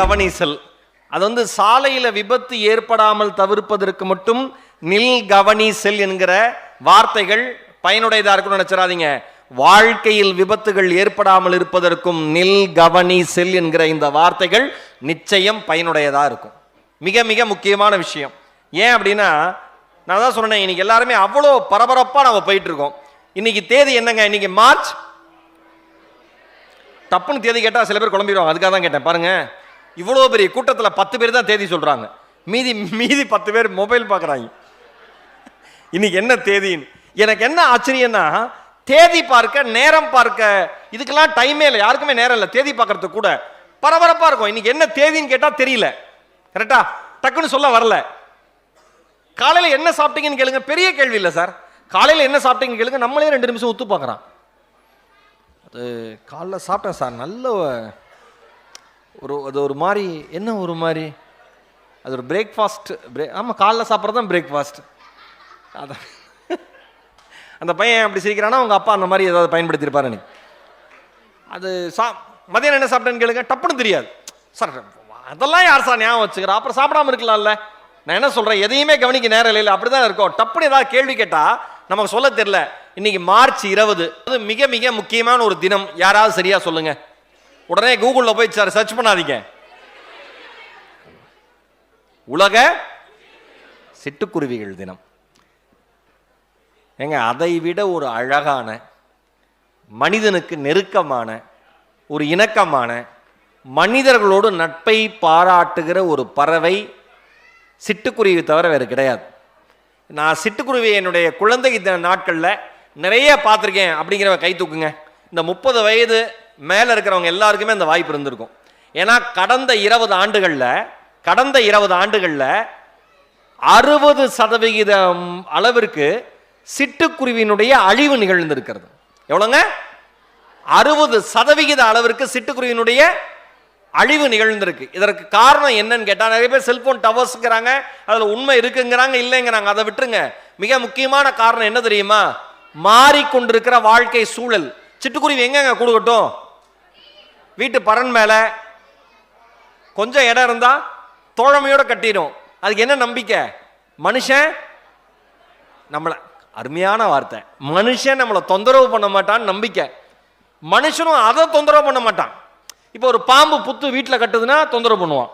கவனிசல். அது வந்து சாலையில விபத்து ஏற்படாமல் தவிர்ப்பதற்கு மட்டும் நில் கவனிசல் என்கிற வார்த்தைகள் பயனுடையதா இருக்கும்னு நினைச்சிடாதீங்க. வாழ்க்கையில் விபத்துகள் ஏற்படாமல் இருப்பதற்கும் நில் கவனி செல் என்கிற இந்த வார்த்தைகள் நிச்சயம் பயனுடையதா இருக்கும். மிக மிக முக்கியமான விஷயம். ஏன் அப்படின்னா நான் தான் சொன்னேன் இன்னைக்கு எல்லாருமே அவ்வளோ பரபரப்பா நம்ம போயிட்டு இருக்கோம் இன்னைக்கு தேதி என்னங்க? இன்னைக்கு மார்ச்? தப்புன்னு தேதி கேட்டால் சில பேர் குழம்பிடுவாங்க. அதுக்காக தான் கேட்டேன். பாருங்க. இவ்வளோ பெரிய கூட்டத்தில் பத்து பேர் தான் தேதி சொல்கிறாங்க மீதி மீதி பத்து பேர் மொபைல் பார்க்குறாங்க இன்னைக்கு என்ன தேதின்னு? எனக்கு என்ன ஆச்சரியன்னா தேதி பார்க்க நேரம் பார்க்க இதுக்கெல்லாம் டைமே இல்லை. யாருக்குமே நேரம் இல்லை. தேதி பார்க்கறதுக்கு கூட பரபரப்பாக இருக்கும். இன்னைக்கு என்ன தேதின்னு கேட்டால் தெரியல. கரெக்டா டக்குன்னு சொல்ல வரல. காலையில் என்ன சாப்பிட்டீங்கன்னு கேளுங்க. பெரிய கேள்வி இல்லை சார். காலையில் என்ன சாப்பிட்டீங்கன்னு கேளுங்க. நம்மளே ரெண்டு நிமிஷம் ஒத்து பார்க்குறான். அது காலைல சாப்பிட்டேன் சார். நல்ல ஒரு அது ஒரு மாதிரி என்ன ஒரு மாதிரி? அது ஒரு பிரேக்ஃபாஸ்ட் பிரேக் ஆமாம் காலைல சாப்பிட்றது தான் பிரேக்ஃபாஸ்ட் அதான் அந்த பையன் அப்படி சிரிக்கிறானா அவங்க அப்பா அந்த மாதிரி ஏதாவது பயன்படுத்தியிருப்பாரு நீ அது சா மதியானம் என்ன சாப்பிட்டேன்னு கேளுங்க டப்புன்னு தெரியாது. சார் அதெல்லாம் யார் சார் ஞாபகம் வச்சுக்கிறா? அப்புறம் சாப்பிடாம இருக்கலாம்ல. நான் என்ன சொல்கிறேன் எதையுமே கவனிக்க நேரம் இல்லை அப்படிதான் இருக்கும். டப்புன்னு ஏதாவது கேள்வி கேட்டால் நமக்கு சொல்ல தெரியல. இன்னைக்கு மார்ச் இருபது. அது மிக மிக முக்கியமான ஒரு தினம். யாராவது சரியாக சொல்லுங்கள் உடனே கூகுளில் போய் சார் சர்ச் பண்ணாதீங்க. உலக சிட்டுக்குருவிகள் தினம். ஏங்க அதை விட ஒரு அழகான மனிதனுக்கு நெருக்கமான ஒரு இணக்கமான மனிதர்களோடு நட்பை பாராட்டுகிற ஒரு பறவை சிட்டுக்குருவி தவிர வேறு கிடையாது. நான் சிட்டுக்குருவி என்னுடைய குழந்தை தின நாட்களில் நிறைய பார்த்துருக்கேன் அப்படிங்கிறவ கை தூக்குங்க. இந்த முப்பது வயது மேலே இருக்கிறவங்க எல்லாருக்குமே அந்த வாய்ப்பு இருந்திருக்கும். ஏன்னா கடந்த இருபது ஆண்டுகளில் கடந்த இருபது ஆண்டுகளில் அறுபது சதவிகிதம் அளவிற்கு சிட்டுக்குருவியினுடைய அழிவு நிகழ்ந்திருக்கிறது. எவ்வளோங்க? அறுபது சதவிகித அளவிற்கு சிட்டுக்குருவியினுடைய அழிவு நிகழ்ந்திருக்கு. இதற்கு காரணம் என்னன்னு கேட்டால் நிறைய பேர் செல்போன் டவர்ஸ்ங்கிறாங்க அதில் உண்மை இருக்குங்கிறாங்க இல்லைங்கிறாங்க. அதை விட்டுருங்க. மிக முக்கியமான காரணம் என்ன தெரியுமா? மாறிக்கொண்டிருக்கிற வாழ்க்கை சூழல். சிட்டுக்குருவி எங்கெங்க கொடுக்கட்டும் வீட்டு பரன் மேலே கொஞ்சம் இடம் இருந்தால் தோழமையோடு கட்டிடும். அதுக்கு என்ன நம்பிக்கை? மனுஷன் நம்மளை அருமையான வார்த்தை. மனுஷன் நம்மளை தொந்தரவு பண்ண மாட்டான்னு நம்பிக்கை. மனுஷனும் அதை தொந்தரவு பண்ண மாட்டான். இப்போ ஒரு பாம்பு புத்து வீட்டில் கட்டுதுன்னா தொந்தரவு பண்ணுவான்.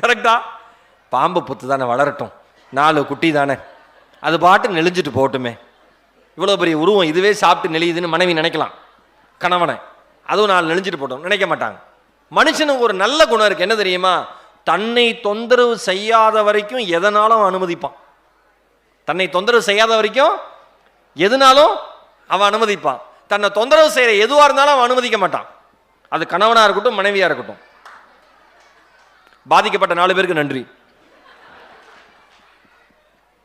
கரெக்டா பாம்பு புத்து தானே வளரட்டும். நாலு குட்டி தானே. அது பாட்டு நெளிஞ்சிட்டு போகட்டுமே. இவ்வளோ பெரிய உருவம் இதுவே சாப்பிட்டு நெளியுதுன்னு மனைவி நினைக்கலாம். கணவனை. அதுவும் நாலு நெளிஞ்சிட்டு போட்டோம். நினைக்க மாட்டாங்க. மனுஷனுக்கு ஒரு நல்ல குணம் இருக்குது என்ன தெரியுமா? தன்னை தொந்தரவு செய்யாத வரைக்கும் எதனாலும் அவன் அனுமதிப்பான். தன்னை தொந்தரவு செய்யாத வரைக்கும் எதுனாலும் அவன் அனுமதிப்பான். தன்னை தொந்தரவு செய்கிற எதுவாக இருந்தாலும் அவன் அனுமதிக்க மாட்டான். அது கணவனாக இருக்கட்டும் மனைவியாக இருக்கட்டும். பாதிக்கப்பட்ட நாலு பேருக்கு நன்றி.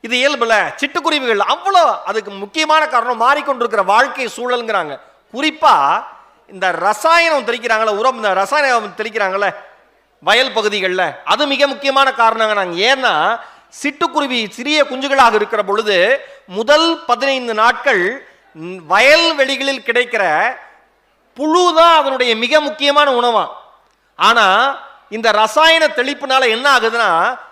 இது இயல்புல சிட்டுக்குருவிகள் அவ்வளோ அதுக்கு முக்கியமான காரணம் மாறிக்கொண்டிருக்கிற வாழ்க்கை சூழலுங்கிறாங்க. குறிப்பா இந்த ரசாயனம் தெளிக்கிறாங்களே உரம் இந்த ரசாயனம் தெளிக்கிறாங்களே வயல் பகுதிகளில். அது மிக முக்கியமான காரணங்கிறாங்க. ஏன்னா சிட்டுக்குருவி சிறிய குஞ்சுகளாக இருக்கிற பொழுது முதல் பதினைந்து நாட்கள் வயல் வயல்வெளிகளில் கிடைக்கிற புழு தான் அதனுடைய மிக முக்கியமான உணவா. ஆனால் இந்த ரசாயன தெளிப்புனால என்ன ஆகுதுன்னா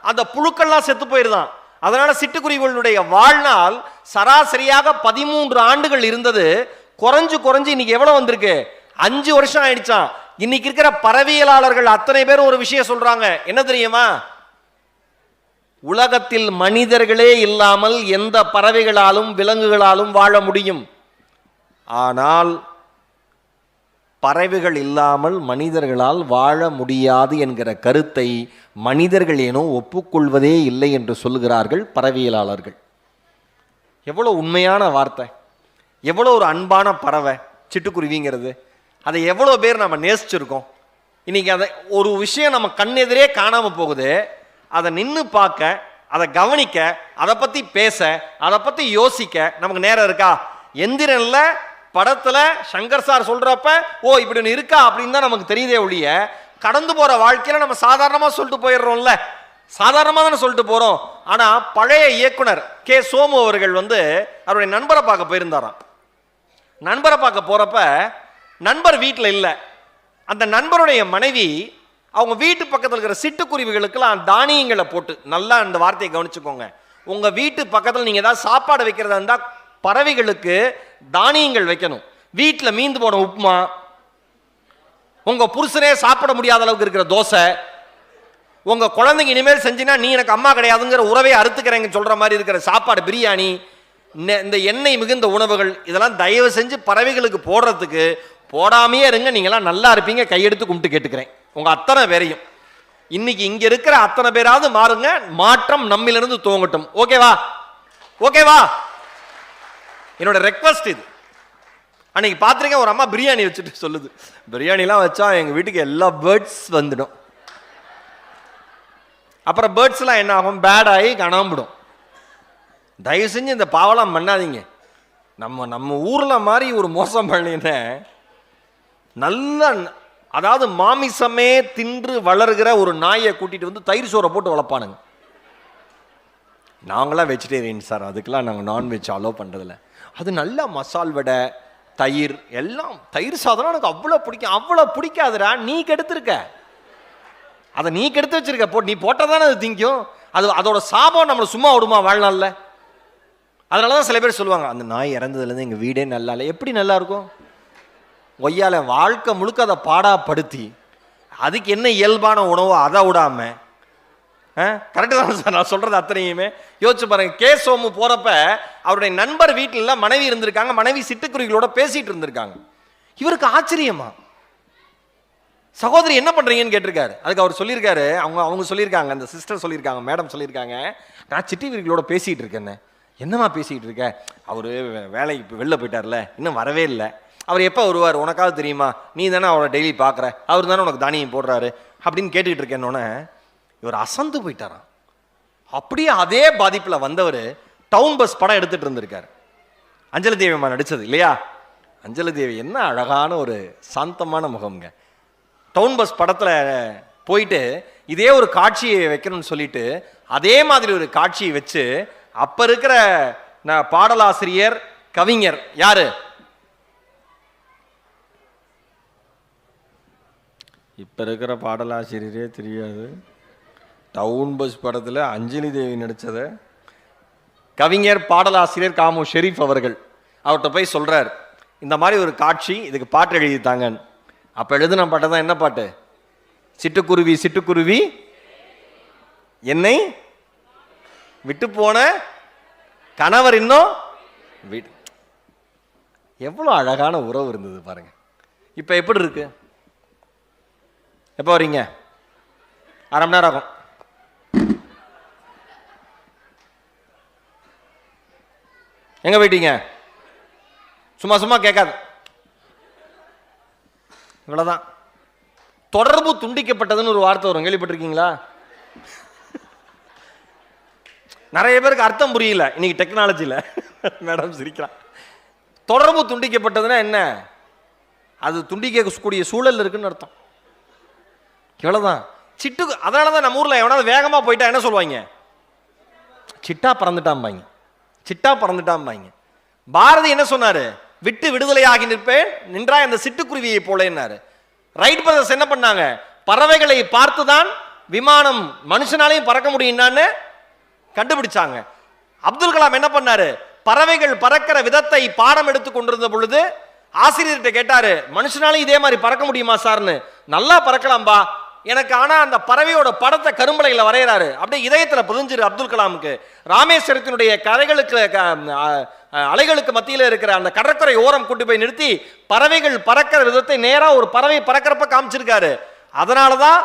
அந்த புழுக்கள்லாம் செத்து போயிருதான். அதனால் சிட்டுக்குருவிகளுடைய வாழ்நாள் சராசரியாக பதிமூன்று ஆண்டுகள் இருந்தது. குறைஞ்சு குறைஞ்சு இன்னைக்கு எவ்வளோ வந்திருக்கு? அஞ்சு வருஷம் ஆயிடுச்சான் இன்னைக்கு இருக்கிற பறவையலாளர்கள் அத்தனை பேரும் ஒரு விஷயம் சொல்றாங்க. என்ன தெரியுமா? உலகத்தில் மனிதர்களே இல்லாமல் எந்த பறவைகளாலும் விலங்குகளாலும் வாழ முடியும். ஆனால் பறவைகள் இல்லாமல் மனிதர்களால் வாழ முடியாது என்கிற கருத்தை மனிதர்கள் ஏனோ ஒப்புக்கொள்வதே இல்லை என்று சொல்லுகிறார்கள் பறவையலாளர்கள் எவ்வளோ உண்மையான வார்த்தை எவ்வளோ ஒரு அன்பான பறவை சிட்டுக்குருவிங்கிறது. அதை எவ்வளோ பேர் நம்ம நேசிச்சிருக்கோம். இன்றைக்கி அதை ஒரு விஷயம் நம்ம கண்ணெதிரே காணாமல் போகுது. அதை நின்று பார்க்க அதை கவனிக்க அதை பற்றி பேச அதை பற்றி யோசிக்க நமக்கு நேரம் இருக்கா? எந்திரனில் படத்துல சங்கர் சார் சொல்றப்ப ஓ இப்படி ஒன்று இருக்கா? அப்படின்னு தான் நமக்கு தெரியுதே ஒழிய கடந்து போற வாழ்க்கையில நம்ம சாதாரணமா சொல்லிட்டு போயிடுறோம்ல. சாதாரணமாக தானே சொல்லிட்டு போகிறோம் ஆனால் பழைய இயக்குனர் கே. சோமு அவர்கள் வந்து அவருடைய நண்பரை பார்க்க போயிருந்தாராம். நண்பரை பார்க்க போகிறப்ப நண்பர் வீட்டில் இல்லை. அந்த நண்பருடைய மனைவி அவங்க வீட்டு பக்கத்தில் இருக்கிற சிட்டுக்குருவிகளுக்கெல்லாம் தானியங்களை போட்டு நல்லா அந்த வார்த்தையை கவனிச்சுக்கோங்க. உங்கள் வீட்டு பக்கத்தில் நீங்கள் ஏதாவது சாப்பாடு வைக்கிறதா இருந்தால் பறவைகளுக்கு தானியங்கள் வைக்கணும். வீட்டில் மீந்து போன உப்புமா உங்கள் புருஷனே சாப்பிட முடியாத அளவுக்கு இருக்கிற தோசை உங்கள் குழந்தைங்க இனிமேல் செஞ்சினா நீ எனக்கு அம்மா கிடையாதுங்கிற உறவை அறுத்துக்கிறேங்க சொல்கிற மாதிரி இருக்கிற சாப்பாடு பிரியாணி இந்த எண்ணெய் மிகுந்த உணவுகள் இதெல்லாம் தயவு செஞ்சு பறவைகளுக்கு போடுறதுக்கு போடாமையே இருங்க நீங்களாம் நல்லா இருப்பீங்க கையெடுத்து கும்பிட்டு கேட்டுக்கிறேன். உங்கள் அத்தனை பேரையும். இன்னைக்கு இங்கே இருக்கிற அத்தனை பேராவது மாறுங்க மாற்றம் நம்மிலிருந்து துவங்கட்டும். ஓகேவா? ஓகேவா? என்னோட ரெக்வஸ்ட் இது. அன்னைக்கு பார்த்துருக்கேன் ஒரு அம்மா பிரியாணி வச்சுட்டு சொல்லுது. பிரியாணிலாம் வச்சா எங்கள் வீட்டுக்கு எல்லா பேர்ட்ஸ் வந்துடும். அப்புறம் பேர்ட்ஸ்லாம் என்ன ஆகும்? பேடாகி கணாம்பிடும் தயவு செஞ்சு இந்த பாவலாம் பண்ணாதீங்க. நம்ம நம்ம ஊரில் மாதிரி ஒரு மோசம் பண்ணின நல்ல அதாவது மாமிசமே தின்று வளர்கிற ஒரு நாயை கூட்டிட்டு வந்து தயிர் சோறை போட்டு வளர்ப்பானுங்க. நாங்களாம் வெஜிடேரியன் சார் அதுக்கெலாம் நாங்கள் நான்வெஜ் அலோவ் பண்ணுறதில்ல அது நல்லா மசால் வடை தயிர் எல்லாம். தயிர் சாதனம் எனக்கு அவ்வளோ பிடிக்கும். அவ்வளோ பிடிக்காதுடா. நீ கெடுத்திருக்க. அதை நீ கெடுத்து வச்சிருக்க. போ நீ போட்டால் தானே அது திங்கும். அது அதோட சாபம் நம்மளை சும்மா விடுமா வாழ்நாளில்? அதனால தான் சில பேர் சொல்லுவாங்க அந்த நாய் இறந்ததுலேருந்து எங்கள் வீடே நல்லா இல்லை. எப்படி நல்லா இருக்கும்? ஒய்யால வாழ்க்கை முழுக்க அதை பாடாப்படுத்தி அதுக்கு என்ன இயல்பான உணவோ அதை விடாமல் கரெக்டு தான் சார் நான் சொல்கிறது அத்தனையுமே. யோசிச்சு பாருங்க கே சோமு போகிறப்ப அவருடைய நண்பர் வீட்டில் மனைவி இருந்திருக்காங்க மனைவி சிட்டுக்குருவிகளோட பேசிட்டு இருந்திருக்காங்க. இவருக்கு ஆச்சரியமா? சகோதரி என்ன பண்ணுறீங்கன்னு கேட்டிருக்காரு. அதுக்கு அவர் சொல்லியிருக்காரு அவங்க அவங்க சொல்லியிருக்காங்க அந்த சிஸ்டர் சொல்லியிருக்காங்க மேடம் சொல்லியிருக்காங்க. நான் சிட்டிவீர்களோட பேசிகிட்டு இருக்கேன்னு என்னம்மா பேசிக்கிட்டு இருக்க? அவர் வேலைக்கு இப்போ வெளில போயிட்டார்ல இன்னும் வரவே இல்லை. அவர் எப்போ வருவார்? உனக்காவது தெரியுமா? நீ தானே அவரை டெய்லி பார்க்குற. அவர் தானே உனக்கு தானியம் போடுறாரு. அப்படின்னு கேட்டுக்கிட்டு இருக்கேன்னொன்னே இவர் அசந்து போயிட்டாராம். அப்படியே அதே பாதிப்பில் வந்தவர் டவுன் பஸ் படம் எடுத்துட்டு இருந்திருக்காரு. அஞ்சலி தேவி அம்மா நடித்தது இல்லையா? அஞ்சலி தேவி என்ன அழகான ஒரு சாந்தமான முகம்ங்க. டவுன் பஸ் படத்தில் போயிட்டு இதே ஒரு காட்சியை வைக்கணும்னு சொல்லிட்டு அதே மாதிரி ஒரு காட்சியை வச்சு அப்போ இருக்கிற நான் பாடலாசிரியர் கவிஞர் யாரு? இப்போ இருக்கிற பாடலாசிரியரே தெரியாது. டவுன் பஸ் படத்தில் அஞ்சலி தேவி நடித்ததை கவிஞர் பாடலாசிரியர் காமு ஷெரீஃப் அவர்கள் அவர்கிட்ட போய் சொல்கிறார் இந்த மாதிரி ஒரு காட்சி இதுக்கு பாட்டு எழுதித்தாங்கன்னு அப்போ எழுதின பாட்டை தான் என்ன பாட்டு? சிட்டுக்குருவி சிட்டுக்குருவி. என்னை விட்டு போன கணவர் இன்னும் வீடு எவ்வளோ அழகான உறவு இருந்தது பாருங்க. இப்போ எப்படி இருக்கு? எப்போ வரீங்க? அரை மணி நேரம் ஆகும். எங்க போயிட்டீங்க? சும்மா சும்மா கேட்காது. இவ்வளவுதான். தொடர்பு துண்டிக்கப்பட்டதுன்னு ஒரு வார்த்தை வரும். கேள்விப்பட்டிருக்கீங்களா? நிறைய பேருக்கு அர்த்தம் புரியல. இன்னைக்கு டெக்னாலஜியில் மேடம் சிரிக்கலாம் தொடர்பு துண்டிக்கப்பட்டதுன்னா என்ன? அது துண்டிக்கக்கூடிய சூழல் இருக்குன்னு அர்த்தம். இவ்வளோதான் சிட்டு அதனால தான் நம்ம ஊரில் எவனாவது வேகமாக போயிட்டா என்ன சொல்லுவாங்க சிட்டா பறந்துட்டாம்பாங்க. சிட்டா பறந்துட்டாம்பாங்க. பாரதி என்ன சொன்னாரு? விட்டு விடுதலையாகி நிற்பேன் நின்றாய் அந்த சிட்டுக்குருவியை போலேன்னாரு ரைட் பிரதர்ஸ் என்ன பண்ணாங்க? பறவைகளை பார்த்துதான் விமானம் மனுஷனாலையும் பறக்க முடியும்னான்னு கண்டுபிடிச்சாங்க. அப்துல் கலாம் என்ன பண்ணாரு? பறவைகள் பறக்கிற விதத்தை பாடம் எடுத்து கொண்டிருந்த பொழுது ஆசிரியர்கிட்ட கேட்டாரு மனுஷனாலையும் இதே மாதிரி பறக்க முடியுமா சார்னு? நல்லா பறக்கலாம்பா எனக்கு ஆனால் அந்த பறவையோட படத்தை கரும்பலையில் வரைகிறாரு அப்படியே இதயத்தில் புரிஞ்சிரு அப்துல் கலாமுக்கு. ராமேஸ்வரத்தினுடைய கரைகளுக்கு அலைகளுக்கு மத்தியில் இருக்கிற அந்த கடற்கரை ஓரம் கூட்டி போய் நிறுத்தி பறவைகள் பறக்கிற விதத்தை நேராக ஒரு பறவை பறக்கிறப்ப காமிச்சிருக்காரு. அதனாலதான்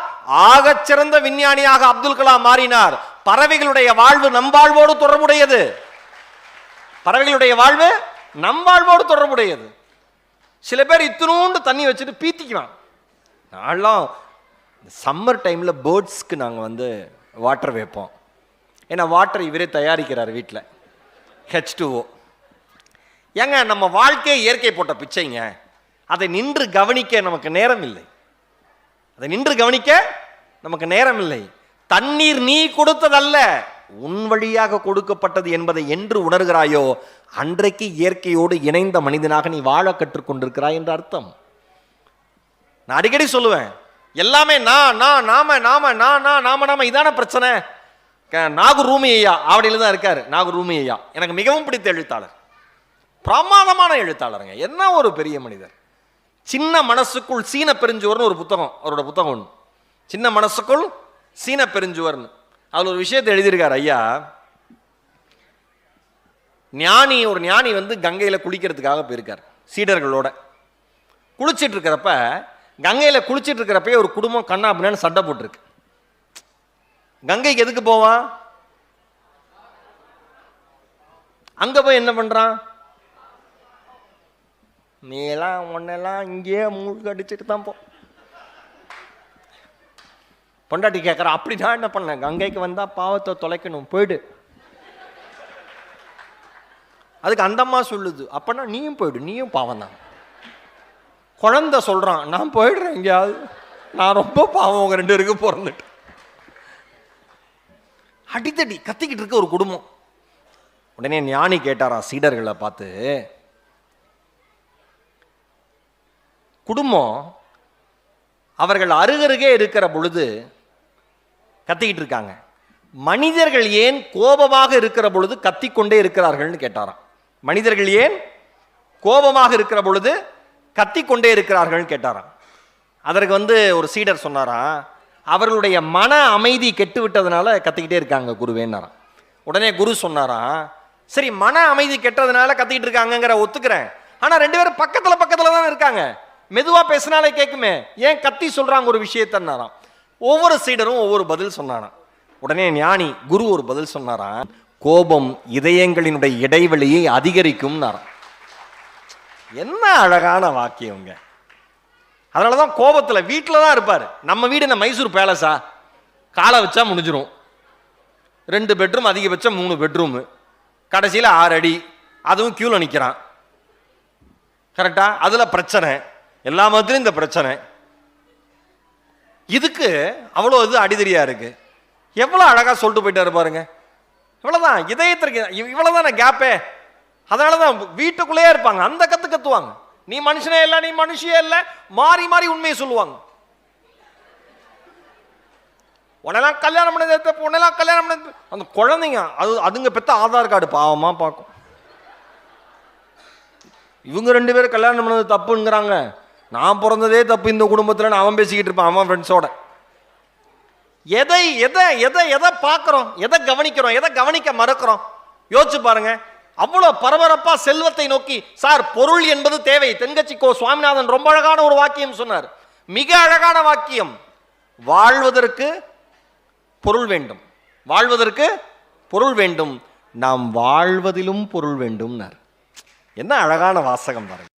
ஆகச்சிறந்த விஞ்ஞானியாக அப்துல் கலாம் மாறினார். பறவைகளுடைய வாழ்வு நம் வாழ்வோடு தொடர்புடையது. பறவைகளுடைய வாழ்வு நம் வாழ்வோடு தொடர்புடையது. சில பேர் இத்தினூண்டு தண்ணி வச்சுட்டு பீத்திக்குவான். நான்லாம் சம்மர் டைமில் பேர்ட்ஸ்க்கு நாங்கள் வந்து வாட்டர் வைப்போம். ஏன்னா வாட்டர் இவரே தயாரிக்கிறார் வீட்டில் ஹெச் டூஓ ஏங்க நம்ம வாழ்க்கையை இயற்கை போட்ட பிச்சைங்க. அதை நின்று கவனிக்க நமக்கு நேரம் இல்லை. அதை நின்று கவனிக்க நமக்கு நேரம் இல்லை. தண்ணீர் நீ கொடுத்ததல்ல உன் வழியாக கொடுக்கப்பட்டது என்பதை என்று உணர்கிறாயோ அன்றைக்கு இயற்கையோடு இணைந்த மனிதனாக நீ வாழ கற்றுக்கொண்டிருக்கிறாய் என்ற அர்த்தம். நான் அடிக்கடி சொல்லுவேன் எல்லாமே நான் நான் நாம நாம நான் நான் நாம நாம இதான பிரச்சனை. க- நாகூர் ரூமி ஐயா ஆவடியில் தான் இருக்காரு நாகூர் ரூமி ஐயா. எனக்கு மிகவும் பிடித்த எழுத்தாளர். பிரமாதமான எழுத்தாளருங்க. என்ன ஒரு பெரிய மனிதர். சின்ன மனசுக்குள் சீன பெருஞ்சுவர்னு ஒரு புத்தகம் அவரோட புத்தகம் ஒன்று சின்ன மனசுக்குள் சீன பெருஞ்சுவர்னு. அதில் ஒரு விஷயத்தை எழுதியிருக்கார் ஐயா. ஞானி ஒரு ஞானி வந்து கங்கையில் குளிக்கிறதுக்காக போயிருக்கார் சீடர்களோட. குளிச்சிட்டு இருக்கிறப்ப கங்கையில் குளிச்சிட்டு இருக்கிறப்ப ஒரு குடும்பம் கண்ணா அப்படின்னு சண்டை போட்டிருக்கு. கங்கைக்கு எதுக்கு போவான்? அங்கே போய் என்ன பண்ணுறான் நீலாம் ஒன்னெல்லாம் இங்கேயே மூழ்க அடிச்சுட்டு தான் போ. பொண்டாட்டி கேட்குற அப்படி நான் என்ன பண்ணேன் கங்கைக்கு வந்தால் பாவத்தை தொலைக்கணும் போயிடு. அதுக்கு அந்தம்மா சொல்லுது அப்பனா நீயும் போயிடு நீயும் பாவம் தான் குழந்தை சொல்கிறான் நான் போயிடுறேன் எங்கேயாவது. நான் ரொம்ப பாவம் அவங்க ரெண்டு பேருக்கு பிறந்துட்டு. அடித்தடி கத்திக்கிட்டு இருக்க ஒரு குடும்பம். உடனே ஞானி கேட்டாரா சீடர்களை பார்த்து குடும்பம் அவர்கள் அருகருகே இருக்கிற பொழுது கத்திக்கிட்டு இருக்காங்க மனிதர்கள் ஏன் கோபமாக இருக்கிற பொழுது கத்திக்கொண்டே இருக்கிறார்கள்னு கேட்டாராம். மனிதர்கள் ஏன் கோபமாக இருக்கிற பொழுது கத்திக்கொண்டே இருக்கிறார்கள் கேட்டாராம். அதற்கு வந்து ஒரு சீடர் சொன்னாராம் அவர்களுடைய மன அமைதி கெட்டு விட்டதுனால கத்திக்கிட்டே இருக்காங்க குருவேன்னாராம். உடனே குரு சொன்னாராம் சரி மன அமைதி கெட்டதுனால கத்திக்கிட்டு இருக்காங்கங்கிற ஒத்துக்கிறேன். ஆனால் ரெண்டு பேரும் பக்கத்தில் பக்கத்தில் தான் இருக்காங்க. மெதுவாக பேசினாலே கேட்குமே ஏன் கத்தி சொல்கிறாங்க ஒரு விஷயத்தன்னாராம். ஒவ்வொரு சீடரும் ஒவ்வொரு பதில் சொன்னாராம். உடனே ஞானி குரு ஒரு பதில் சொன்னாராம் கோபம் இதயங்களினுடைய இடைவெளியை அதிகரிக்கும்னாராம். என்ன அழகான வாக்கியங்க. அதனால தான் கோபத்தில் வீட்டில் தான் இருப்பார். நம்ம வீடு என்ன மைசூர் பேலஸா? காலை வச்சா முடிஞ்சிடும் ரெண்டு பெட்ரூம் அதிகபட்சம் மூணு பெட்ரூமு. கடைசியில் ஆறு அடி. அதுவும் க்யூவில் நிற்கிறான் கரெக்டாக அதில் பிரச்சனை. எல்லா மதத்துலையும் இந்த பிரச்சனை. இதுக்கு அவ்வளோ இது அடிதடியா இருக்குது எவ்வளோ அழகாக சொல்லிட்டு போயிட்டாரு பாருங்க. இவ்வளோதான் இதயத்திற்கு இவ்வளோதான் இவ்வளவுதானே கேப்பே அதனால தான் வீட்டுக்குள்ளேயே இருப்பாங்க. அந்த கத்து கத்துவாங்க. நீ மனுஷனே இல்லை நீ மனுஷியே இல்லை மாறி மாறி உண்மையை சொல்லுவாங்க. உடனெல்லாம் கல்யாணம் பண்ணது உடனெல்லாம் கல்யாணம் பண்ணது அந்த குழந்தைங்க அது அதுங்க பெத்த ஆதார் கார்டு பாவமா பார்க்கும். இவங்க ரெண்டு பேரும் கல்யாணம் பண்ணது தப்புங்கிறாங்க. நான் பிறந்ததே தப்பு இந்த குடும்பத்தில் அவன் பேசிக்கிட்டு இருப்பான் அவன் ஃப்ரெண்ட்ஸோட எதை எதை எதை எதை பார்க்குறோம்? எதை கவனிக்கிறோம்? எதை கவனிக்க மறக்கிறோம்? யோசிச்சு பாருங்கள் அவ்வளோ பரபரப்பா செல்வத்தை நோக்கி சார் பொருள் என்பது தேவை. தென்கட்சி கோ சுவாமிநாதன் ரொம்ப அழகான ஒரு வாக்கியம் சொன்னார். மிக அழகான வாக்கியம். வாழ்வதற்கு பொருள் வேண்டும். வாழ்வதற்கு பொருள் வேண்டும். நாம் வாழ்வதிலும் பொருள் வேண்டும்னார் என்ன அழகான வாசகம் பாருங்க.